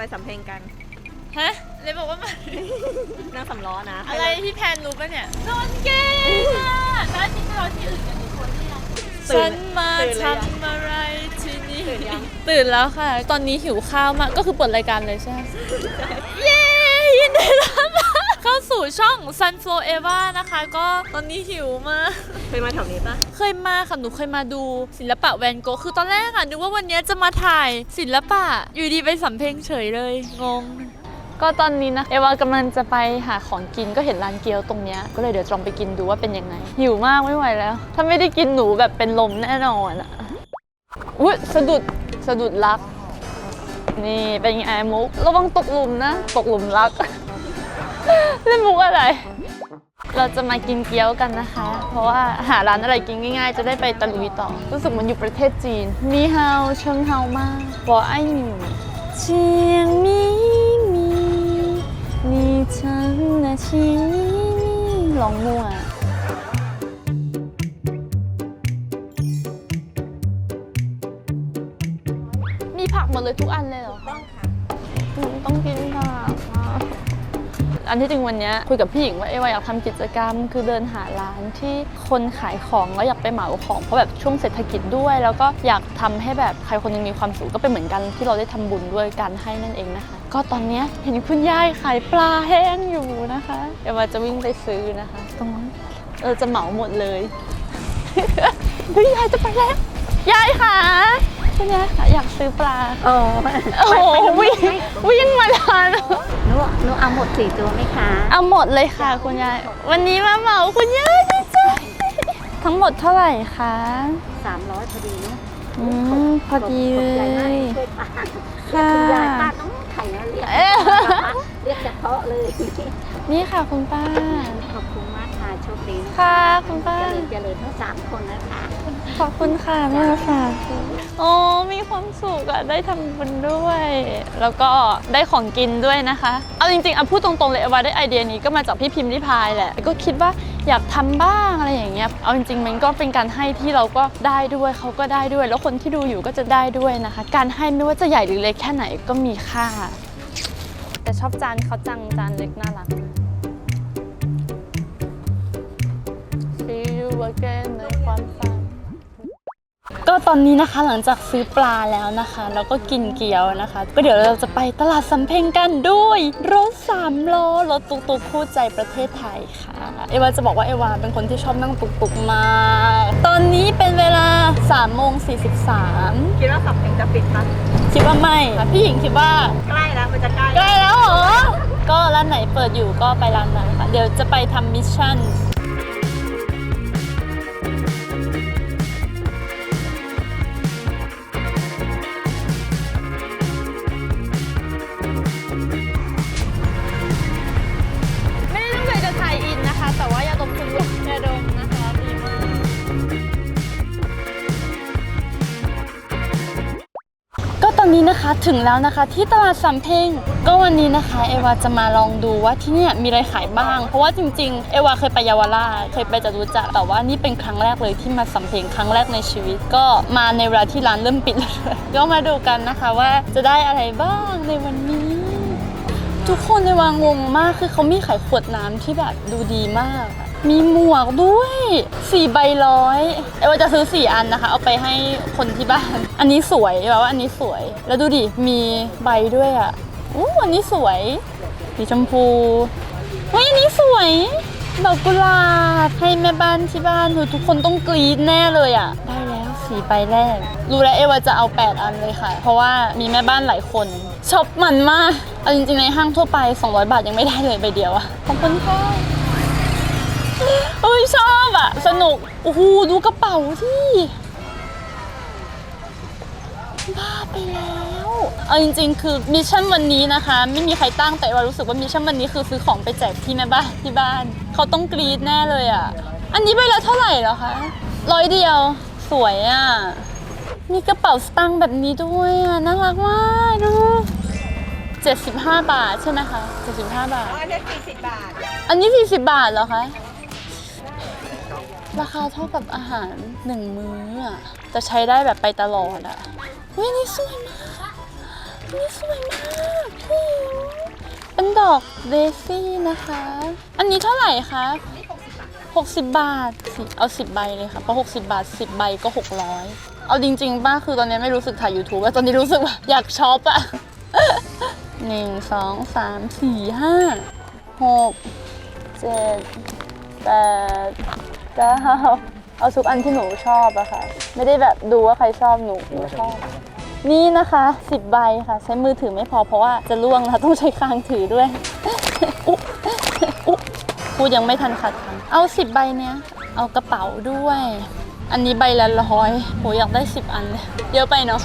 ไปสำเพ็งกัน ฮะเลยบอกว่ามัน นั่งสำล้อนะอะไรพี่แพนรู้ปะเนี่ยนอนเก่งอะแล้วจริงๆเราที่อื่นกันทุกคนที่ยังฉันมาตื่นเลยยังทำอะไรที่นี่ตื่นยังตื่นแล้วค่ะ ตอนนี้หิวข้าวมาก ก็คือเปิดรายการเลยใช่ไหมเย้ยินดีต้อนรับเข้า สู่ช่อง Sunflow Eva นะคะ ก็ตอนนี้หิวมาก เคยมาแถวนี้ปะเคยมาค่ะ หนูเคยมาดูศิลปะแวนโกะคือตอนแรกอะนึกว่าวันนี้จะมาถ่ายศิลปะ อยู่ดีไปสำเพ็งเฉยเลย งง ก็ตอนนี้นะ เอวากำลังจะไปหาของกินก็เห็นร้านเกี๊ยวตรงเนี้ยก็เลยเดี๋ยวจะลองไปกินดูว่าเป็นยังไง หิวมากไม่ไหวแล้ว ถ้าไม่ได้กินหนูแบบเป็นลมแน่นอนอะอุ้ยสะดุดสะดุดรัก นี่เป็นไงมุกระวังตกหลุมนะ ตกหลุมรัก เล่นมุกอะไร เราจะมากินเกี๊ยวกันนะคะ เพราะว่าหาร้านอะไรกินง่ายๆ จะได้ไปตะลุยต่อ รู้สึกมันอยู่ประเทศจีน มีเฮาเชิงเฮามากบอไอหมิเชียงมีมีมีทั้งนหลงมัวมีผักหมดเลยทุกอันเลยเหรอ อันที่จริงวันนี้คุยกับพี่หญิงว่าเอว่าอยากทำกิจกรรม คือเดินหาร้านที่คนขายของแล้วอยากไปเหมาของเพราะแบบช่วงเศรษฐกิจด้วย แล้วก็อยากทำให้แบบใครคนหนึงมีความสุขก็เป็นเหมือนกันที่เราได้ทำบุญด้วยการให้นั่นเองนะคะ ก็ตอนนี้เห็นคุณยายขายปลาแห้งอยู่นะคะเอว่าจะวิ่งไปซื้อนะคะ ตรงนั้นเออจะเหมาหมดเลยเฮ้ยยายจะไปแล้วยายค่ะ คุณยายค่ะอยากซื้อปลา โอ้โอ้โหวิ่งวิ่งมาทานหนูหนูเอาหมดสี่ตัวไหมคะ เอาหมดเลยค่ะคุณยาย วันนี้มาเหมาคุณยายดีใจทั้งหมดเท่าไหร่คะสามร้อยพอดีเนาะอืมพอดีเลขอบใจมากยช่วยป้าค่ะคุณยายป้าต้องไข่นะเรียกเอ้ยเรียกเฉพาะเลย นี่ค่ะคุณป้า ขอบคุณมากค่ะโชคดีนะค่ะคุณป้า เจริญเจริญทั้งสามคนนะคะ ขอบคุณค่ะแม่ค่ะโอ้มีความสุขอะได้ทำบุญด้วย แล้วก็ได้ของกินด้วยนะคะ เอาจริงๆเอาพูดตรงๆเลยว่าได้ไอเดียนี้ก็มาจากพี่พิมพ์ริพายแหละ ก็คิดว่าอยากทำบ้างอะไรอย่างเงี้ย เอาจริงๆมันก็เป็นการให้ที่เราก็ได้ด้วยเขาก็ได้ด้วย แล้วคนที่ดูอยู่ก็จะได้ด้วยนะคะ การให้ไม่ว่าจะใหญ่หรือเล็กแค่ไหนก็มีค่า แต่ชอบจานเขาจังจานเล็กน่ารัก See you again ในความฝ ก็ตอนนี้นะคะหลังจากซื้อปลาแล้วนะคะ แล้วก็กินเกี๊ยวนะคะ ก็เดี๋ยวเราจะไปตลาดสำเพ็งกันด้วย รถสามล้อรถตุกตุกคู่ใจประเทศไทยค่ะ เอวาจะบอกว่าเอวาเป็นคนที่ชอบนั่งตุกตุกมากตอนนี้เป็นเวลา3โมง43คิดว่าสำเพ็งจะปิดปะคิดว่าไม่ค่ะพี่หญิงคิดว่าใกล้แล้วมันจะใกล้ใกล้แล้วเหรอก็ร้านไหนเปิดอยู่ก็ไปร้านนั้นค่ะเดี๋ยวจะไปทำมิชชั่น นี้นะคะถึงแล้วนะคะที่ตลาดสำเพ็งก็วันนี้นะคะเอวาจะมาลองดูว่าที่เนี่ยมีอะไรขายบ้าง เพราะว่าจริงๆ เอวาเคยไปเยาวราชเคยไปจตุจักรแต่ว่านี่เป็นครั้งแรกเลยที่มาสำเพ็งครั้งแรกในชีวิต ก็มาในเวลาที่ร้านเริ่มปิดแล้วด้วยก็มาดูกันนะคะว่าจะได้อะไรบ้างในวันนี้ ทุกคนในวางงงมากคือเขามีขายขวดน้ำที่แบบดูดีมาก มีหมวกด้วยสี่ใบร้อยเอว่าจะซื้อสี่อันนะคะ เอาไปให้คนที่บ้าน อันนี้สวยแบบว่าอันนี้สวย แล้วดูดิ มีใบด้วยอะอู้อันนี้สวย สีชมพูเฮ้ยอันนี้สวยดอกกุหลาบให้แม่บ้านที่บ้านทุกคนต้องกรี๊ดแน่เลยอะ ได้แล้วสีใบแรก รู้แล้วเอว่าจะเอา 8 อันเลยค่ะ เพราะว่ามีแม่บ้านหลายคนช็อปมันมากเอาจริงๆในห้างทั่วไป 200 บาทยังไม่ได้เลยใบเดียวอะขอบคุณค่ะ เอ้ยชอบอะสนุก โอ้โห ดูกระเป๋าที่บ้าไปแล้วเอาจริงๆ คือมิชชั่นวันนี้นะคะ ไม่มีใครตั้งแต่ว่ารู้สึกว่ามิชชั่นวันนี้คือซื้อของไปแจกที่แม่บ้านที่บ้าน เขาต้องกรี๊ดแน่เลยอะอันนี้ใบละเท่าไหร่เหรอคะร้อยเดียวสวยอะมีกระเป๋าสตางค์แบบนี้ด้วยอะน่ารักมากดู75 บาทใช่ไหมคะ75 บาท อันนี้สี่สิบบาท อันนี้ 40 บาทเหรอคะ ราคาเท่ากับอาหารหนึ่งมื้ออะจะใช้ได้แบบไปตลอดอะเฮ้ยอันนี่สวยมากนี่สวยมากพี่หเป็นดอกเดซี่นะคะ อันนี้เท่าไหร่คะ60 บาทสิเอา 10 ใบเลยค่ะเพราะ60 บาท 10 ใบก็ 600 เอาจริง ๆ ป้าคือตอนนี้ไม่รู้สึกถ่าย YouTube แล้วตอนนี้รู้สึกว่าอยากช็อปอะหนึ่งสองสามสี่ห้าหกเจ็ดแปด ก้าเอาทุกอันที่หนูชอบอะค่ะ ไม่ได้แบบดูว่าใครชอบหนูหนูชอบ นี่นะคะ 10 ใบค่ะ ใช้มือถือไม่พอเพราะว่าจะล่วงแล้วต้องใช้คางถือด้วยอุ๊อุ๊พูดยังไม่ทันขัดคำเอา 10 ใบเนี้ย เอากระเป๋าด้วย อันนี้ใบละร้อยโหอยากได้ 10 อันเลยเยอะไปเนาะ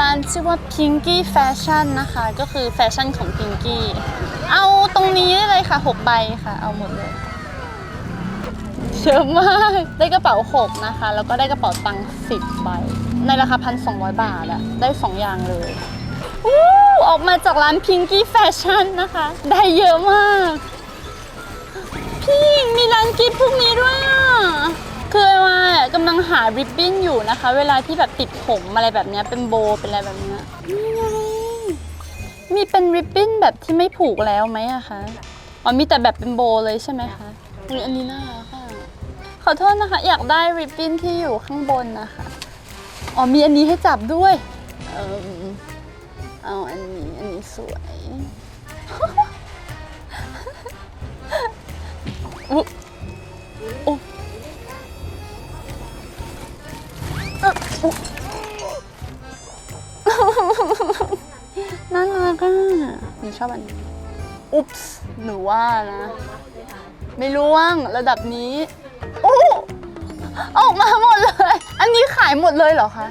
ร้านชื่อว่า Pinky Fashion นะคะ ก็คือแฟชั่นของ Pinky เอาตรงนี้ได้เลยค่ะ 6 ใบค่ะ เอาหมดเลย เยอะมาก ได้กระเป๋า6นะคะ แล้วก็ได้กระเป๋าตังค์10ใบ ในราคา1,200บาทอะได้2อย่างเลยอู้ออกมาจากร้าน Pinky Fashion นะคะ ได้เยอะมาก พี่มีร้านกิฟต์พวกนี้ด้วยอะคือว่ากำลังหาริบบิ้นอยู่นะคะ เวลาที่แบบติดผมอะไรแบบนี้เป็นโบเป็นอะไรแบบนี้นี่ไงมีเป็นริบบิ้นแบบที่ไม่ผูกแล้วไหมอะคะ อ๋อมีแต่แบบเป็นโบเลยใช่ไหมคะอุ๊ยอันนี้น่ารักค่ะ ขอโทษนะคะ อยากได้ริบบิ้นที่อยู่ข้างบนนะคะ อ๋อมีอันนี้ให้จับด้วยเออเอาอันนี้อันนี้สวย อุ๊ยอุ๊ยเอ่ออุ๊ยน่ารักอะหนูชอบอันนี้อุ๊ปส์หนูว่านะ ไม่ร่วงระดับนี้ ออกมาหมดเลย อันนี้ขายหมดเลยเหรอคะ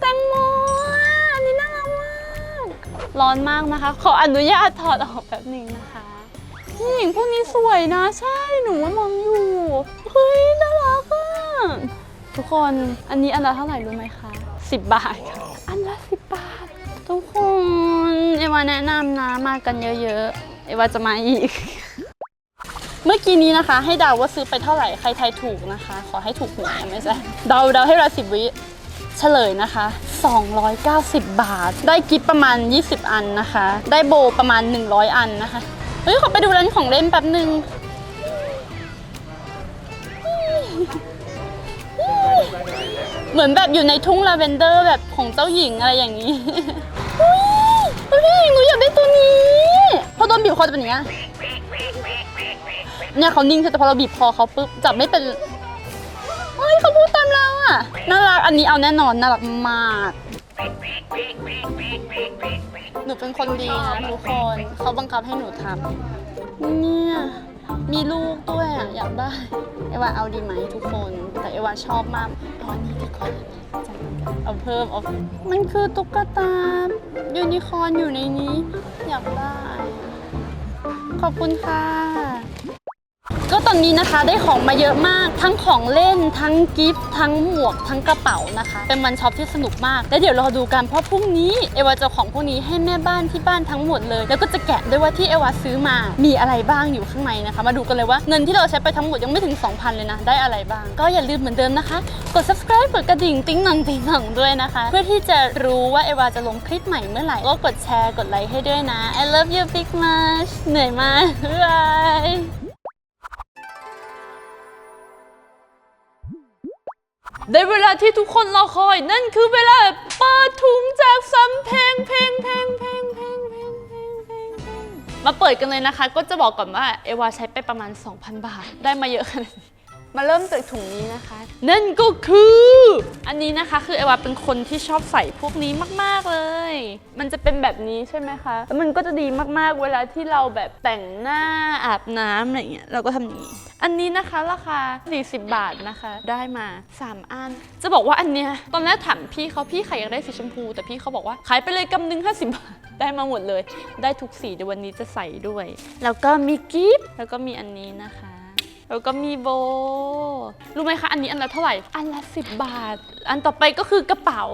แตงโมอะอันนี้น่ารักมาก ร้อนมากนะคะ ขออนุญาตถอดออกแป๊บหนึ่งนะคะนี่หญิงพวกนี้สวยนะ ใช่หนูว่ามองอยู่เฮ้ยน่ารักอะทุกคนอันนี้อันละเท่าไหร่รู้ไหมคะ 10 บาทค่ะอันละ 10 บาท ทุกคน เอวาแนะนำนะมากันเยอะๆ เอวาจะมาอีก เมื่อกี้นี้นะคะ ให้เดาว่าซื้อไปเท่าไหร่ใครทายถูกนะคะ ขอให้ถูกหวยไม่ใช่เดาเดาให้เราสิบวิเฉลยนะคะ 290 บาท ได้กิฟประมาณ 20 อันนะคะ ได้โบประมาณ 100 อันนะคะ เฮ้ย ขอไปดูร้านของเล่นแป๊บหนึ่งเหมือนแบบอยู่ในทุ่งลาเวนเดอร์แบบของเจ้าหญิงอะไรอย่างนี้อุ้ยหญิงหนูอยากได้ตัวนี้ พอโดนบีบคอจะเป็นอย่างเงี้ย เนี่ยเขานิ่งใช่แต่พอเราบีบคอเขาปุ๊บจับไม่เป็นเฮ้ยเขาพูดตามเราอะน่ารักอันนี้เอาแน่นอนน่ารักมาก หนูเป็นคนดีนะทุกคนเขาบังคับให้หนูทำเนี่ยมีลูกด้วยอะอยากได้เอวาเอาดีไหมทุกคน แต่เอวาชอบมากเอาอันนี้ดีกว่าเอาเพิ่มเอามันคือตุ๊กตายูนิคอร์นอยู่ในนี้ อยากได้ ขอบคุณค่ะ ตอนนี้นะคะได้ของมาเยอะมาก ทั้งของเล่นทั้งกิฟต์ทั้งหมวกทั้งกระเป๋านะคะ เป็นวันช็อปที่สนุกมากแล้วเดี๋ยวเราดูกันเพราะพรุ่งนี้เอวาจะของพวกนี้ให้แม่บ้านที่บ้านทั้งหมดเลย แล้วก็จะแกะด้วยว่าที่เอวาซื้อมามีอะไรบ้างอยู่ข้างในนะคะ มาดูกันเลยว่าเงินที่เราใช้ไปทั้งหมดยังไม่ถึง 2,000 เลยนะได้อะไรบ้าง ก็อย่าลืมเหมือนเดิมนะคะ กด subscribe กดกระดิ่งติ๊งหนังติ๊งหนังด้วยนะคะ เพื่อที่จะรู้ว่าเอวาจะลงคลิปใหม่เมื่อไหร่ก็กดแชร์กดไลค์ให้ด้วยนะ I love you big much เหนื่อยมากบ๊ายบาย ได้เวลาที่ทุกคนรอคอย นั่นคือเวลาเปิดถุงจากสำเพลงเพลงเพลงเพลงเพลงเพลงเพลงเพลงเพลงมาเปิดกันเลยนะคะ ก็จะบอกก่อนว่า เอวาใช้ไปประมาณ 2,000 บาท ได้มาเยอะขนาดนี้ มาเริ่มจากถุงนี้นะคะ นั่นก็คือ อันนี้นะคะคือเอวาเป็นคนที่ชอบใส่พวกนี้มาก ๆ เลย มันจะเป็นแบบนี้ใช่ไหมคะแล้วมันก็จะดีมากๆเวลาที่เราแบบแต่งหน้าอาบน้ำอะไรเงี้ยเราก็ทำอย่างนี้ อันนี้นะคะราคา 40 บาทนะคะ ได้มา 3 อัน จะบอกว่าอันเนี้ยตอนแรกถามพี่เขาพี่ใครอยากได้สีชมพู แต่พี่เขาบอกว่าขายไปเลยกำหนึ่ง50 บาท ได้มาหมดเลย ได้ทุกสีเดี๋ยววันนี้จะใส่ด้วย แล้วก็มีกิฟต์แล้วก็มีอันนี้นะคะ แล้วก็มีโบ รู้ไหมคะอันนี้อันละเท่าไหร่ อันละ 10 บาท อันต่อไปก็คือกระเป๋า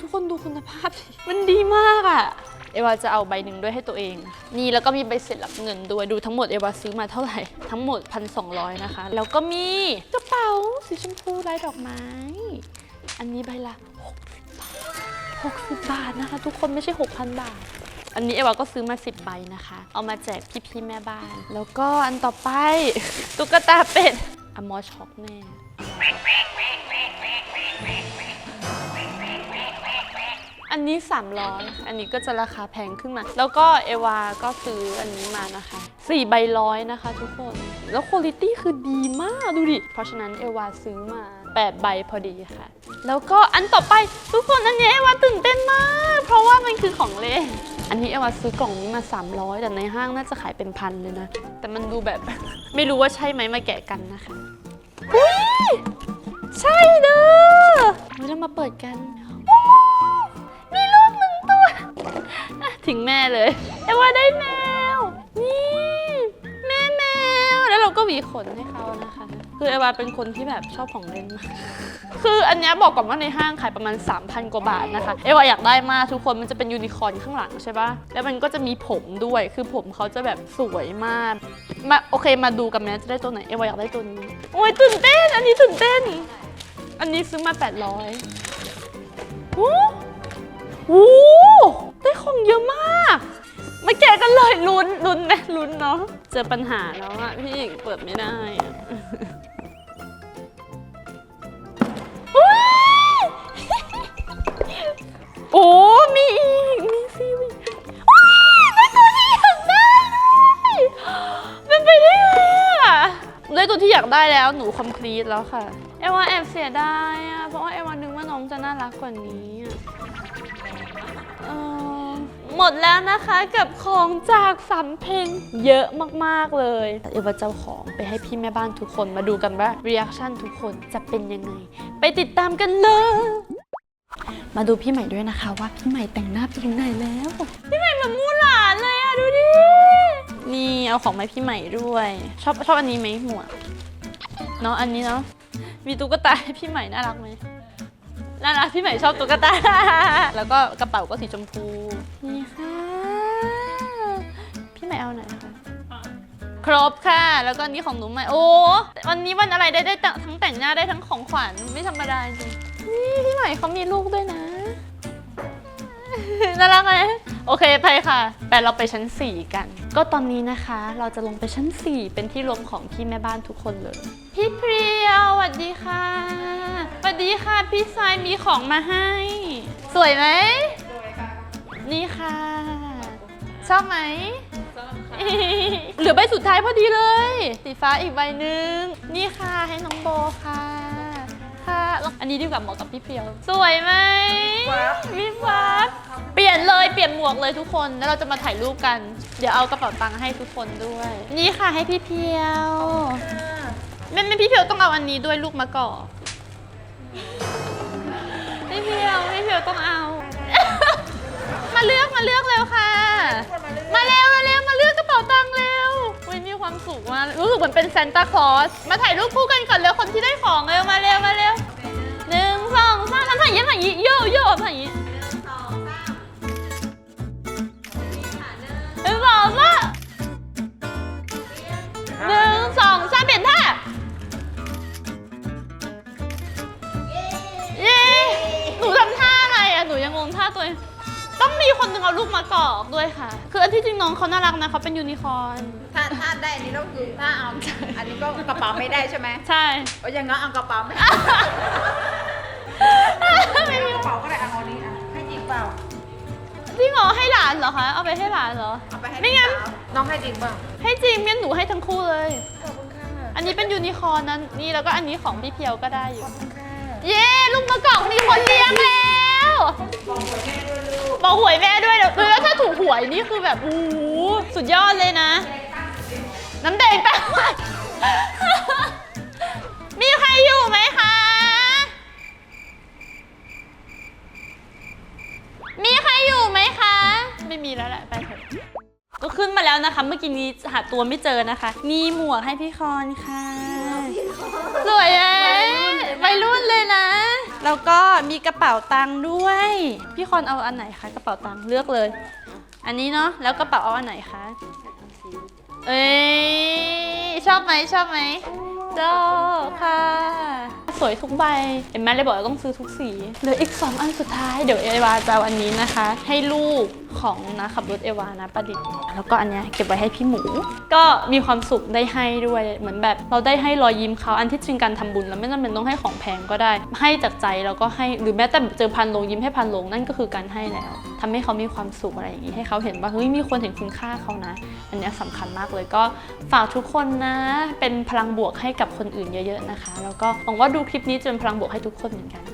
ทุกคนดูคุณภาพสิมันดีมากอะเอวาจะเอาใบหนึ่งด้วยให้ตัวเอง นี่แล้วก็มีใบเสร็จรับเงินด้วย ดูทั้งหมดเอวาซื้อมาเท่าไหร่ ทั้งหมด 1,200 นะคะ แล้วก็มีกระเป๋าสีชมพูลายดอกไม้ อันนี้ใบละ60บาทนะคะ ทุกคนไม่ใช่ 6,000 บาท อันนี้เอวาก็ซื้อมา 10 ใบนะคะ เอามาแจกพี่ๆแม่บ้าน แล้วก็อันต่อไป ตุ๊กตาเป็ดอมอช็อกแน่อันนี้ 300 อันนี้ก็จะราคาแพงขึ้นมา แล้วก็เอวาก็ซื้ออันนี้มานะคะ4ใบร้อยนะคะทุกคน แล้วคุณภาพคือดีมากดูดิ เพราะฉะนั้นเอวาซื้อมา8ใบพอดีค่ะ แล้วก็อันต่อไปทุกคนอันนี้เอวาตื่นเต้นมาก เพราะว่ามันคือของเล่น อันนี้เอวาซื้อกล่องนี้มา 300 แต่ในห้างน่าจะขายเป็นพันเลยนะ แต่มันดูแบบ ไม่รู้ว่าใช่ไหมมาแกะกันนะคะอุ๊ยใช่เด้อเรามาเปิดกันมีลูกหนึ่งตัว ถึงแม่เลยเอว่าได้แมว นี่ แม่แมว แล้วเราก็หวีขนให้เขานะคะ คือเอวาเป็นคนที่แบบชอบของเล่นมาก คืออันเนี้ยบอกก่อนว่าในห้างขายประมาณ 3,000 กว่าบาทนะคะ เอวาอยากได้มากทุกคนมันจะเป็นยูนิคอร์นข้างหลังใช่ปะแล้วมันก็จะมีผมด้วย คือผมเขาจะแบบสวยมาก มาโอเคมาดูกันไหมจะได้ตัวไหน เอวาอยากได้ตัวนี้ โอ้ยตื่นเต้น อันนี้ตื่นเต้น อันนี้ซื้อมา 800โอ้โอ้ได้ของเยอะมากมาแกะกันเลยลุ้นลุ้นไหมลุ้นเนาะเจอปัญหาแล้วอะพี่เปิดไม่ได้ โอ้มีอีก มีซีวีว้ายได้ตัวที่อยากได้ด้วยเป็นไปได้ไงอะได้ตัวที่อยากได้แล้วหนูคอมพลีทแล้วค่ะเอว่าแอบเสียดายอะเพราะว่าเอว่านึกว่าน้องจะน่ารักกว่านี้อะเออหมดแล้วนะคะกับของจากสำเพ็งเยอะมากๆเลยเอวาเจ้าของไปให้พี่แม่บ้านทุกคนมาดูกันว่า reaction ทุกคนจะเป็นยังไง ไปติดตามกันเลย มาดูพี่ใหม่ด้วยนะคะว่าพี่ใหม่แต่งหน้าไปถึงไหนแล้ว พี่ใหม่เหมือนมูหลานเลยอะดูดิ นี่เอาของมาให้พี่ใหม่ด้วย ชอบชอบอันนี้ไหมหมวกเนาะอันนี้เนาะ มีตุ๊กตาให้พี่ใหม่น่ารักไหมน่ารักพี่ใหม่ชอบตุ๊กตา แล้วก็กระเป๋าก็สีชมพู นี่ค่ะ พี่ใหม่เอาไหนคะ ครบค่ะ แล้วก็อันนี้ของหนูใหม่ โอ้ วันนี้วันอะไรได้ได้ทั้งแต่งหน้าได้ทั้งของขวัญไม่ธรรมดาจริง นี่พี่ใหม่เขามีลูกด้วยนะ น่ารักไหมโอเคไปค่ะ แต่เราไปชั้น 4 กัน ก็ตอนนี้นะคะ เราจะลงไปชั้น 4 เป็นที่รวมของพี่แม่บ้านทุกคนเลย พี่เพรียวสวัสดีค่ะสวัสดีค่ะ พี่ทรายมีของมาให้ สวยไหมนี่ค่ะ ชอบไหมเหลือใบสุดท้ายพอดีเลย สีฟ้าอีกใบหนึ่ง นี่ค่ะให้น้องโบค่ะค่ะแล้ว อันนี้ดีกว่าเหมาะกับพี่เพียว สวยไหมวิบวับเปลี่ยนเลยเปลี่ยนหมวกเลยทุกคน แล้วเราจะมาถ่ายรูปกัน เดี๋ยวเอากระเป๋าตังค์ให้ทุกคนด้วย นี่ค่ะให้พี่เพียวแม่แม่พี่เพียวต้องเอาอันนี้ด้วยลูกมะกอกพี่เพียวพี่เพียวต้องเอา มาเลือกมาเลือกเร็วค่ะ มาเร็วมาเร็วมาเลือกกระเป๋าตังค์เร็วอุ้ยมีความสุขมากรู้สึกเหมือนเป็นซานตาคลอส มาถ่ายรูปคู่กันก่อนเร็วคนที่ได้ของเร็วมาเร็วมาเร็ว ถ่ายยิ้มถ่ายยิ้มโยโย่ถ่ายยิ้มหนึ่งสองสามหนึ่งสองสามเปลี่ยนท่าเย้หนูทำท่าอะไรอะหนูยังงงท่าตัวเองต้องมีคนหนึ่งเอาลูกมากอกด้วยค่ะ คืออันที่จริงน้องเขาน่ารักนะเขาเป็นยูนิคอร์น ถ้าถ้าได้อันนี้ก็คือถ้าเอาอันนี้ก็กระเป๋าไม่ได้ใช่ไหมใช่ โอ้ยอยังงั้นเอากระเป๋าไม่ไม่มีกระเป๋าก็ได้เอาอันนี้อะให้จริงเปล่าจริงเหรอให้หลานเหรอคะ เอาไปให้หลานเหรอ เอาไปให้ไม่งั้นพี่สาวน้องให้จริงเปล่า ให้จริงงั้นหนูให้ทั้งคู่เลย ขอบคุณค่ะอันนี้เป็นยูนิคอร์นนั้นนี่แล้วก็อันนี้ของพี่เพียวก็ได้อยู่ ขอบคุณค่ะเย้ลูกมะกอกมีคนเลี้ยงแล้วบอกหวยแม่ด้วยลูกบอกหวยแม่ด้วยเดี๋ยวคือแล้วถ้าถูกหวยนี่คือแบบโอ้โหสุดยอดเลยนะ น้ำแดงแป๊บมีใครอยู่ไหมคะมีใครอยู่ไหมคะ ไม่มีแล้วแหละไปเถอะก็ขึ้นมาแล้วนะคะ เมื่อกี้นี้หาตัวไม่เจอนะคะ มีหมวกให้พี่คอนค่ะสวยไหมวัยรุ่นเลยนะ แล้วก็มีกระเป๋าตังค์ด้วย พี่คอนเอาอันไหนคะกระเป๋าตังค์เลือกเลย อันนี้เนาะแล้วกระเป๋าเอาอันไหนคะเอ้ยชอบไหมชอบไหมชอบค่ะสวยทุกใบ เห็นไหมเลยบอกว่าต้องซื้อทุกสี เหลืออีก 2 อันสุดท้าย เดี๋ยวเอวาจะเอาอันนี้นะคะ ให้ลูกของนะขับรถเอวานะประดิษฐ์ แล้วก็อันเนี้ยเก็บไว้ให้พี่หมู ก็มีความสุขได้ให้ด้วย เหมือนแบบเราได้ให้รอยยิ้มเขา อันที่จริงการทำบุญแล้วไม่จำเป็นต้องให้ของแพงก็ได้ ให้จากใจแล้วก็ให้ หรือแม้แต่เจอพันโลงยิ้มให้พันโลงนั่นก็คือการให้แล้วทำให้เขามีความสุขอะไรอย่างนี้ ให้เขาเห็นว่าเฮ้ยมีคนเห็นคุณค่าเขานะ อันเนี้ยสำคัญมากเลยก็ฝากทุกคนนะ เป็นพลังบวกให้กับคนอื่นเยอะ ๆนะคะ แล้วก็หวังว่าดูคลิปนี้จะเป็นพลังบวกให้ทุกคนเหมือนกัน